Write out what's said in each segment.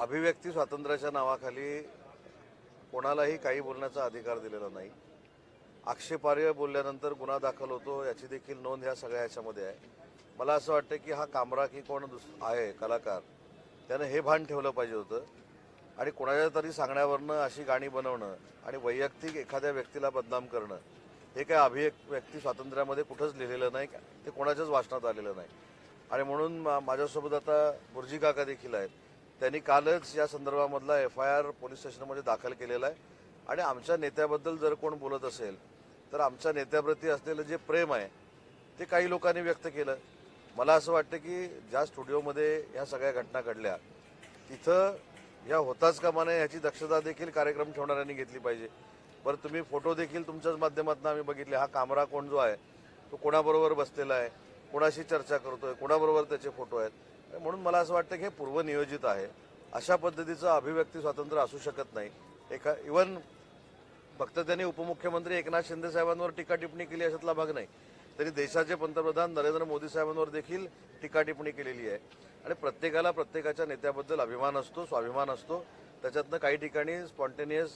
अभिव्यक्ती स्वातंत्र्याच्या नावाखाली कोणालाही काही बोलण्याचा अधिकार दिलेला नाही. आक्षेपार्ह बोलल्यानंतर गुन्हा दाखल होतो याची देखील नोंद ह्या सगळ्या याच्यामध्ये आहे. मला असं वाटतं की हा कामरा की कोण दुस आहे कलाकार त्यानं हे भान ठेवलं पाहिजे होतं. आणि कोणाच्या तरी सांगण्यावरनं अशी गाणी बनवणं आणि वैयक्तिक एखाद्या व्यक्तीला बदनाम करणं हे काय अभिव्यक्ती स्वातंत्र्यामध्ये कुठंच लिहिलेलं नाही ते कोणाच्याच वाचनात आलेलं नाही. आणि म्हणून मा- माझ्यासोबत आता बुर्जी काका देखील आहेत. त्यांनी कालच या संदर्भामधला एफ आय आर पोलीस स्टेशनमध्ये दाखल केलेला आहे. आणि आमच्या नेत्याबद्दल जर कोण बोलत असेल तर आमच्या नेत्याप्रती असलेलं जे प्रेम आहे ते काही लोकांनी व्यक्त केलं. मला असं वाटतं की ज्या स्टुडिओमध्ये ह्या सगळ्या घटना घडल्या तिथं ह्या होताच कामा नये ह्याची दक्षता देखील कार्यक्रम ठेवणाऱ्यांनी घेतली पाहिजे. बरं तुम्ही फोटो देखील तुमच्याच माध्यमातून आम्ही बघितले. हा कामरा कोण जो आहे तो कोणाबरोबर बसलेला आहे कोणाशी चर्चा करतोय कोणाबरोबर त्याचे फोटो आहेत? म्हणून मला असं वाटतं की हे पूर्वनियोजित आहे. अशा पद्धतीचं अभिव्यक्ती स्वातंत्र्य असू शकत नाही. एका इवन फक्त त्यांनी उपमुख्यमंत्री एकनाथ शिंदे साहेबांवर टीका टिप्पणी केली अशातला भाग नाही. तरी देशाचे पंतप्रधान नरेंद्र मोदी साहेबांवर देखील टीका टिप्पणी केलेली आहे. आणि प्रत्येकाला प्रत्येकाच्या नेत्याबद्दल अभिमान असतो स्वाभिमान असतो. त्याच्यातनं काही ठिकाणी स्पॉन्टेनियस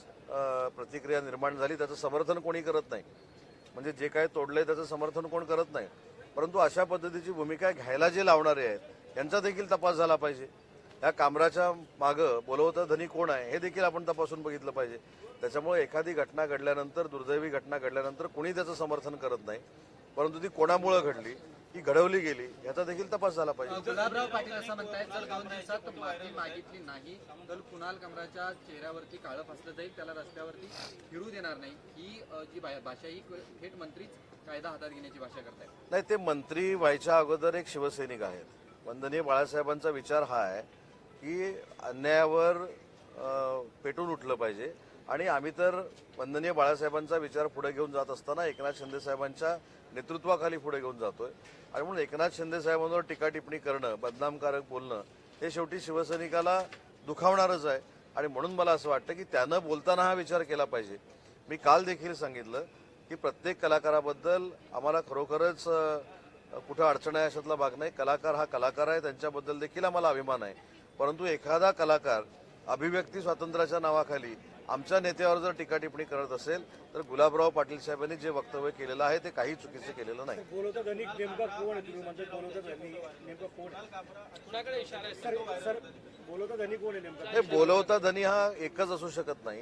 प्रतिक्रिया निर्माण झाली त्याचं समर्थन कोणी करत नाही. म्हणजे जे काय तोडलंय त्याचं समर्थन कोण करत नाही. परंतु अशा पद्धतीची भूमिका घ्यायला जे लावणारे आहेत यांचा देखील तपास झाला पाहिजे. या कामराच्या मागं बोलवतं धनी कोण आहे हे देखील आपण तपासून बघितलं पाहिजे. त्याच्यामुळे एखादी घटना घडल्यानंतर दुर्दैवी घटना घडल्यानंतर कुणी त्याचं समर्थन करत नाही. परंतु ती कोणामुळं घडली ती घडवली गेली याचा देखील तपास झाला पाहिजे. गुलाबराव पाटील असं म्हणतायत जर दोन दिवसात माफी मागितली नाही तर कुणाल कमराच्या चेहऱ्यावरती काळं फासलं जाईल त्याला रस्त्यावरती फिरू देणार नाही. ही जी भाषा ही थेट मंत्रीच कायदा हातात घेण्याची भाषा करतायत. नाही ते मंत्री व्हायच्या अगोदर एक शिवसैनिक आहेत. वंदनीय बाळासाहेबांचा विचार हा आहे की अन्यायावर पेटून उठलं पाहिजे. आणि आम्ही तर वंदनीय बाळासाहेबांचा विचार पुढे घेऊन जात असताना एकनाथ शिंदे साहेबांच्या नेतृत्वाखाली पुढे घेऊन जातोय. आणि म्हणून एकनाथ शिंदे साहेबांवर टीका टिप्पणी करणं बदनामकारक बोलणं हे शेवटी शिवसैनिकाला दुखावणारच आहे. आणि म्हणून मला असं वाटतं की त्यानं बोलताना हा विचार केला पाहिजे. मी काल देखील सांगितलं की प्रत्येक कलाकाराबद्दल आम्हाला खरोखरच कुठं अडचण आहे अशातला भाग नाही. कलाकार हा कलाकार आहे त्यांच्याबद्दल देखील आम्हाला अभिमान आहे. परंतु एखादा कलाकार अभिव्यक्ती स्वातंत्र्याच्या नावाखाली आमच्या नेत्यावर जर टीका टिप्पणी करत असेल तर गुलाबराव पाटील साहेबांनी जे वक्तव्य केलेलं आहे ते काही चुकीचं केलेलं नाही. बोलवता धनिक नेमका कोण आहे तुम्ही म्हणता? बोलवता धनिक नेमका कोण आहे? सर सर बोलवता धनी कोण आहे नेमका? हे बोलवता धनी हा एकच असू शकत नाही.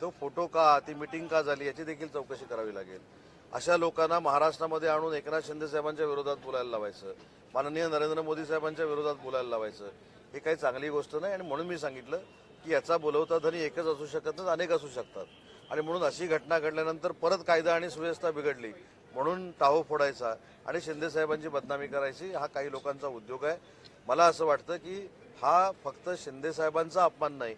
तो फोटो का ती मिटिंग का झाली याची देखील चौकशी करावी लागेल. अशा लोकांना महाराष्ट्रामध्ये आणून एकनाथ शिंदे साहेबांच्या विरोधात बोलायला लावायचं माननीय नरेंद्र मोदी साहेबांच्या विरोधात बोलायला लावायचं हे काही चांगली गोष्ट नाही. आणि म्हणून मी सांगितलं की याचा बोलवता धनी एकच असू शकत नाही अनेक असू शकतात. आणि म्हणून अशी घटना घडल्यानंतर परत कायदा आणि सुव्यवस्था बिघडली म्हणून टाहो फोडायचा आणि शिंदे साहेबांची बदनामी करायची हा काही लोकांचा उद्योग आहे. मला असं वाटतं की हा फक्त शिंदे साहेबांचा अपमान नाही